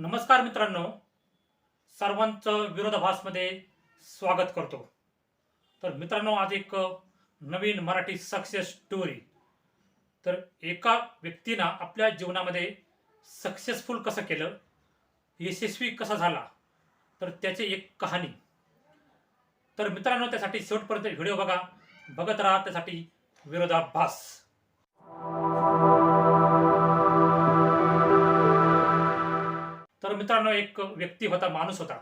नमस्कार मित्रांनो. सर्वांचं विरोधाभासमध्ये स्वागत करतो. तर मित्रांनो आज एक नवीन मराठी सक्सेस स्टोरी तर एका व्यक्तीनं आपल्या जीवनामध्ये सक्सेसफुल कसं केलं? यशस्वी कसा झाला? तर त्याची एक कहाणी. तर मित्रांनो त्यासाठी शेवटपर्यंत व्हिडिओ बघा. बघत राहा त्यासाठी विरोधाभास. तर मित्रांनो एक व्यक्ती होता माणूस होता.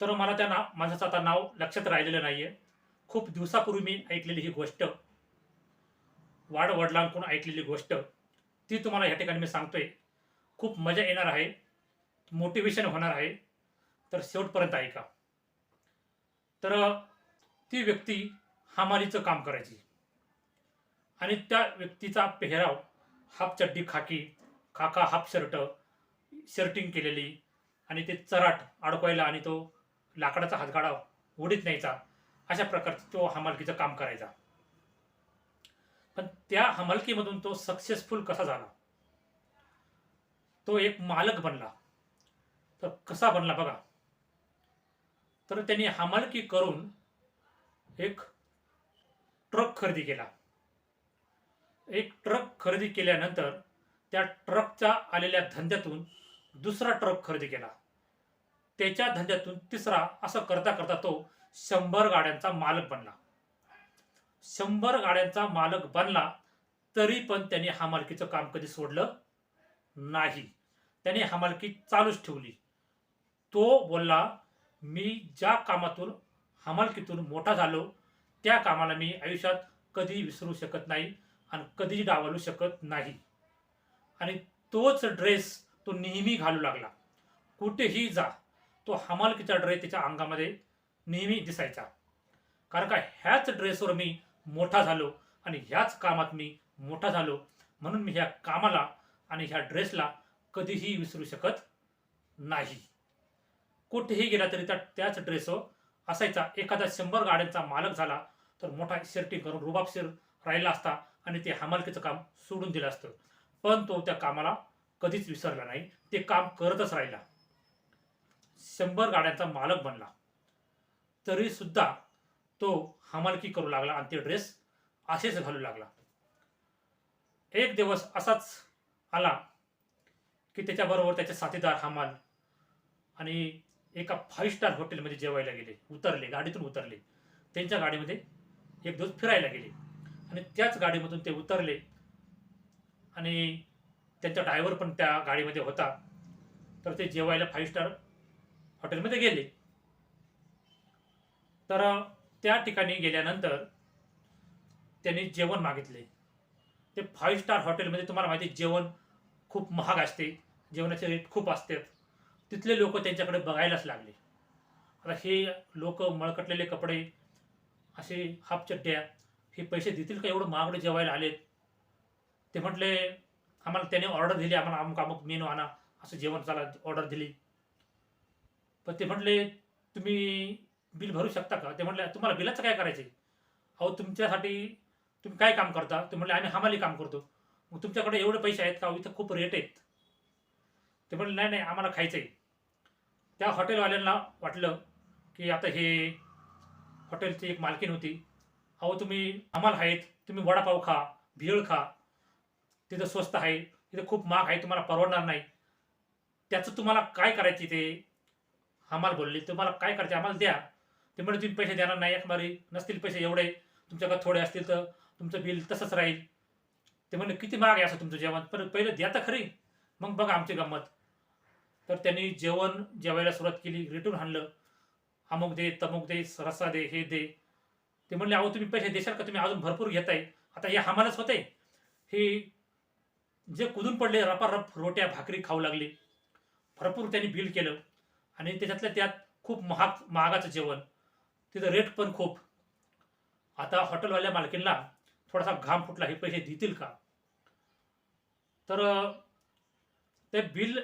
तर मला त्या ना माणसाचं आता नाव लक्षात राहिलेलं नाहीये. खूप दिवसापूर्वी मी ऐकलेली ही गोष्ट वाड वडिलांकडून ऐकलेली गोष्ट ती तुम्हाला या ठिकाणी मी सांगतोय. खूप मजा येणार आहे मोटिवेशन होणार आहे तर शेवटपर्यंत ऐका. तर ती व्यक्ती हमालीचं काम करायची. आणि त्या व्यक्तीचा पेहराव हाफ चड्डी खाकी खाका हाफ शर्ट शर्टिंग केलेली आणि ते चराट अडकवायला आणि तो लाकडाचा हातगाडा उडीत न्यायचा. अशा प्रकारचं तो हमालकीचं काम करायचा. पण त्या हमालकीमधून तो सक्सेसफुल कसा झाला? तो एक मालक बनला. तर कसा बनला बघा. तर त्यांनी हमालकी करून एक ट्रक खरेदी केला. एक ट्रक खरेदी केल्यानंतर त्या ट्रकच्या आलेल्या धंद्यातून दुसरा ट्रक खरेदी केला. त्याच्या धंद्यातून तिसरा असं करता करता तो शंभर गाड्यांचा मालक बनला. शंभर गाड्यांचा मालक बनला तरी पण त्याने हमालकीचं काम कधी सोडलं नाही. त्याने हमालकी चालूच ठेवली. तो बोलला मी ज्या कामातून हमालकीतून मोठा झालो त्या कामाला मी आयुष्यात कधी विसरू शकत नाही आणि कधीही डावलू शकत नाही. आणि तोच ड्रेस तो नेहमी घालू लागला. कुठेही जा तो हमालकीचा ड्रेस त्याच्या अंगामध्ये नेहमी दिसायचा. कारण का ह्याच ड्रेसवर मी मोठा झालो आणि ह्याच कामात मी मोठा झालो म्हणून मी ह्या कामाला आणि ह्या ड्रेसला कधीही विसरू शकत नाही. कुठेही गेला तरी त्या त्याच ड्रेसवर असायचा. एखादा शंभर गाड्यांचा मालक झाला तर मोठा शर्टिंग करून रुबाबशीर राहिला असता आणि ते हमालकीचं काम सोडून दिलं असतं. पण तो त्या कामाला कधीच विसरला नाही. ते काम करतच राहिला. शंभर गाड्यांचा मालक बनला. तरी सुद्धा तो हमालकी करू लागला आणि ते ड्रेस असेच घालू लागला. एक दिवस असाच आला की त्याच्याबरोबर त्याचे साथीदार हमाल आणि एका फाईव्ह स्टार हॉटेलमध्ये जेवायला गेले. उतरले गाडीतून उतरले. त्यांच्या गाडीमध्ये एक दिवस फिरायला गेले. आणि त्याच गाडीमधून ते उतरले आणि त्यांचा ड्रायव्हर पण त्या गाडीमध्ये होता. तर ते जेवायला फाईव्ह स्टार हॉटेलमध्ये गेले. तर त्या ठिकाणी गेल्यानंतर त्यांनी जेवण मागितले. ते फाईव्ह स्टार हॉटेलमध्ये तुम्हाला माहिती जेवण खूप महाग असते. जेवणाचे रेट खूप असतात. तिथले लोक त्यांच्याकडे बघायलाच लागले. आता हे लोक मळकटलेले कपडे असे हाफ चड्ड्या हे पैसे देतील का? एवढं महागडे जेवायला आलेत. ते म्हटले आम्हाला त्याने ऑर्डर दिली आम्हाला अमुक अमुक मेनू आणा असं जेवण चाला ऑर्डर दिली. पण ते म्हटले तुम्ही बिल भरू शकता का? ते म्हटले तुम्हाला बिलाचं काय करायचं अहो तुमच्यासाठी तुम्ही काय काम करता? ते म्हटले आम्ही हमाली काम करतो. मग तुमच्याकडे एवढे पैसे आहेत का? इथं खूप रेट आहेत. ते म्हटले नाही नाही आम्हाला खायचं आहे त्या हॉटेलवाल्यांना वाटलं की आता हे हॉटेलची एक मालकीन होती. अहो तुम्ही आम्हाला आहेत तुम्ही वडापाव खा भेळ खा तिथं स्वस्त आहे तिथं खूप महाग आहे तुम्हाला परवडणार नाही. त्याचं तुम्हाला काय करायचे ते आम्हाला बोलले तुम्हाला काय करायचे? आम्हाला द्या. ते म्हणजे तुम्ही पैसे देणार नाही एक मारी नसतील पैसे एवढे. तुमच्याकडे थोडे असतील तर तुमचं बिल तसंच राहील. ते म्हणले किती महाग आहे असं तुमचं जेवण? पण पहिलं द्या तर खरी. मग बघा आमची गंमत. तर त्यांनी जेवण जेवायला सुरुवात केली रिटून आणलं अमुक दे तमुक दे रस्सा दे हे दे. ते म्हणले अहो तुम्ही पैसे देशाल का? तुम्ही अजून भरपूर घेताय. आता हे आम्हालाच होते हे जे कुदून पडले रपारप रोट्या भाकरी खाऊ लागली. भरपूर त्यांनी बिल केलं. आणि त्याच्यातल्या त्यात खूप महाग महागाचं जेवण. तिथं रेट पण खूप. आता हॉटेलवाल्या मालकींना थोडासा घाम फुटला हे पैसे देतील का? तर ते बिल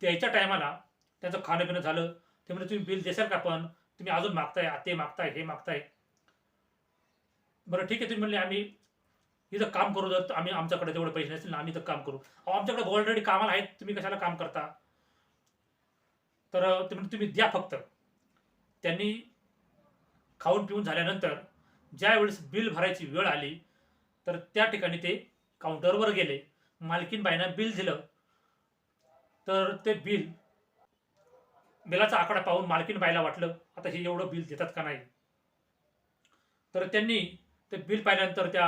द्यायच्या टायमाला त्याचं खाणं पिणं झालं. ते म्हणजे तुम्ही बिल देशाल का पण? तुम्ही अजून मागताय ते मागताय हे मागताय. बरं ठीक आहे. तुम्ही म्हणले आम्ही इथं काम करू जर आम्ही आमच्याकडे तेवढे पैसे नसतील ना आम्ही इथं काम करू. अहो आमच्याकडे ऑलरेडी कामाला आहेत तुम्ही कशाला काम करता? तर तुम्ही द्या फक्त. त्यांनी खाऊन पिऊन झाल्यानंतर ज्यावेळेस बिल भरायची वेळ आली तर त्या ठिकाणी ते काउंटरवर गेले. मालकीनबाईनं बिल दिलं. तर ते बिल बिलाचा आकडा पाहून मालकीनबाईला वाटलं आता हे एवढं बिल देतात का नाही? तर त्यांनी ते बिल पाहिल्यानंतर त्या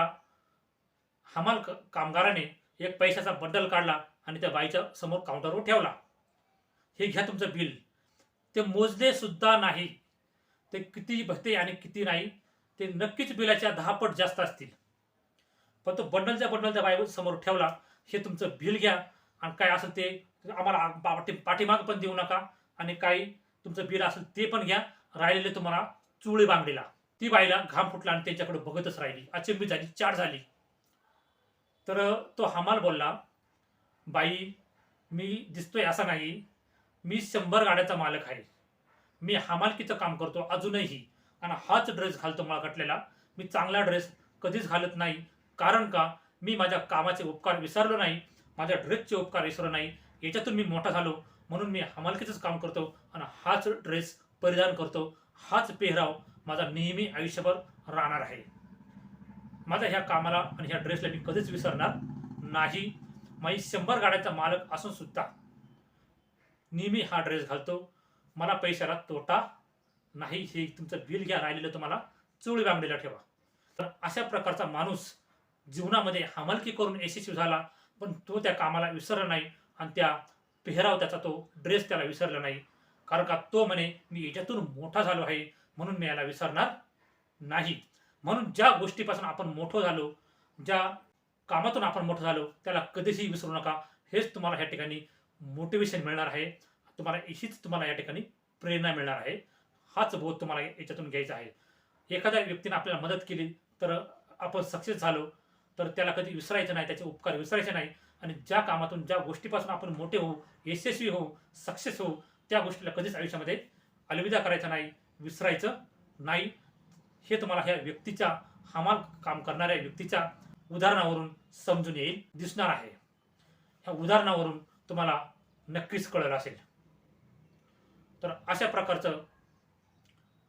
हमाल क- कामगाराने एक पैशाचा बंडल काढला आणि त्या बाईच्या समोर काउंटरवर ठेवला. हे घ्या तुमचं बिल. ते मोजले सुद्धा नाही. ते किती भरते आणि किती नाही ते नक्कीच बिलाच्या दहा पट जास्त असतील. पण तो बंडलच्या बंडलच्या बाई समोर ठेवला हे तुमचं बिल घ्या. आणि काय असेल ते आम्हाला पाठी पाठीमाग पण देऊ नका. आणि काही तुमचं बिल असेल ते पण घ्या. राहिलेले तुम्हाला चुळी बांगडीला. ती बाईला घाम फुटला आणि त्यांच्याकडे बघतच राहिली. अचंबी झाली चार झाली. तर तो हमाल बोलला बाई मी दिसतोय असा नाही. मी शंभर गाड्याचा मालक आहे. मी हमालकीचं काम करतो अजूनही. आणि हाच ड्रेस घालतो मला कटलेला. मी चांगला ड्रेस कधीच घालत नाही. कारण का? मी माझ्या कामाचे उपकार विसरलो नाही. माझ्या ड्रेसचे उपकार विसरलो नाही. याच्यातून मी मोठा झालो. म्हणून मी हमालकीचंच काम करतो आणि हाच ड्रेस परिधान करतो. हाच पेहराव माझा नेहमी आयुष्यभर राहणार आहे. माझ्या ह्या कामाला आणि ह्या ड्रेसला मी कधीच विसरणार नाही. माझी शंभर गाड्याचा मालक असून सुद्धा नेहमी हा ड्रेस घालतो. मला पैशाला तोटा नाही. हे तुमचं बिल घ्या राहिलेलं तुम्हाला चोळी बांगडीला ठेवा. तर अशा प्रकारचा माणूस जीवनामध्ये हमालकी करून यशस्वी झाला पण तो त्या कामाला विसरला नाही आणि त्या पेहराव त्याचा तो ड्रेस त्याला विसरला नाही. कारण का तो म्हणे मी याच्यातून मोठा झालो आहे म्हणून मी याला विसरणार नाही. म्हणून ज्या गोष्टीपासून आपण मोठं झालो ज्या कामातून आपण मोठं झालो त्याला कधीही विसरू नका. हेच तुम्हाला ह्या ठिकाणी मोटिवेशन मिळणार आहे. तुम्हाला हीच तुम्हाला या ठिकाणी प्रेरणा मिळणार आहे. हाच बोध तुम्हाला याच्यातून घ्यायचा आहे. एखाद्या व्यक्तीने आपल्याला मदत केली तर आपण सक्सेस झालो तर त्याला कधी विसरायचं नाही त्याचे उपकार विसरायचे नाही. आणि ज्या कामातून ज्या गोष्टीपासून आपण मोठे होऊ यशस्वी होऊ सक्सेस होऊ त्या गोष्टीला कधीच आयुष्यामध्ये अलविदा करायचा नाही विसरायचं नाही. हे तुम्हाला ह्या व्यक्तीच्या हमाल काम करणाऱ्या व्यक्तीच्या उदाहरणावरून समजून येईल दिसणार आहे. ह्या उदाहरणावरून तुम्हाला नक्कीच कळलं असेल. तर अशा प्रकारचं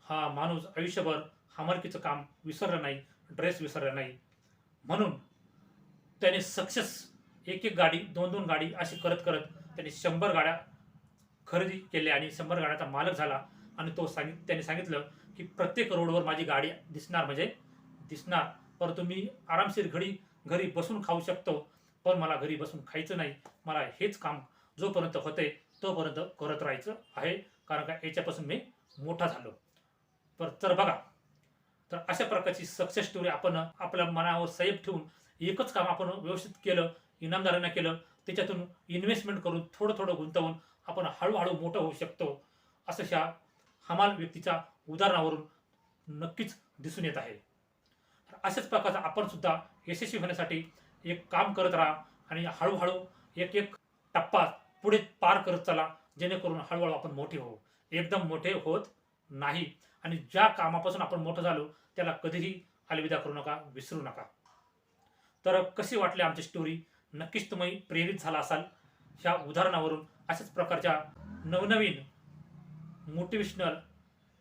हा माणूस आयुष्यभर हमालकीचं काम विसरलं नाही ड्रेस विसरला नाही. म्हणून त्याने सक्सेस एक एक गाडी दोन दोन गाडी अशी करत करत त्याने शंभर गाड्या खरेदी केल्या आणि शंभर गाड्याचा मालक झाला. आणि तो सांगित त्याने सांगितलं की प्रत्येक रोडवर माझी गाडी दिसणार म्हणजे दिसणार. परंतु मी आरामशीर घडी घरी बसून खाऊ शकतो पण मला घरी बसून खायचं नाही. मला हेच काम जोपर्यंत होते तोपर्यंत करत राहायचं आहे. कारण का याच्यापासून मी मोठा झालो. पर तर बघा. तर अशा प्रकारची सक्सेस स्टोरी आपण आपल्या मनावर सैफ ठेवून एकच काम आपण व्यवस्थित केलं इनामदारांना केलं त्याच्यातून इन्व्हेस्टमेंट करून थोडं थोडं गुंतवून आपण हळूहळू मोठं होऊ शकतो. असं ह्या हमाल व्यक्तीच्या उदाहरणावरून नक्कीच दिसून येत आहे. अशाच प्रकारचा आपण सुद्धा यशस्वी होण्यासाठी एक काम करत राहा आणि हळूहळू एक एक टप्पा पुढे पार करत चला जेणेकरून हळूहळू आपण मोठे होऊ. एकदम मोठे होत नाही. आणि ज्या कामापासून आपण मोठं झालो त्याला कधीही अलविदा करू नका विसरू नका. तर कशी वाटली आमची स्टोरी नक्कीच तुम्ही प्रेरित झाला असाल. ह्या उदाहरणावरून अशाच प्रकारच्या नवनवीन मोटिवेशनल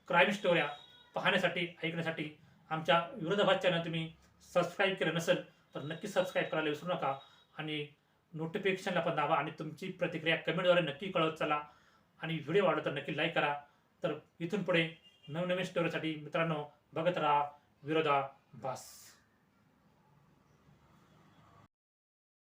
क्राईम स्टोऱ्या पाहण्यासाठी ऐकण्यासाठी आमच्या विरोधाभास चॅनल तुम्ही सबस्क्राईब केलं नसेल तर नक्की सबस्क्राईब करायला विसरू नका आणि नोटिफिकेशनला पण दाबा आणि तुमची प्रतिक्रिया कमेंटद्वारे नक्की कळवत चला आणि व्हिडिओ आवडला तर नक्की लाईक करा. तर इथून पुढे नवनवीन स्टोरीसाठी मित्रांनो बघत राहा विरोधाभास.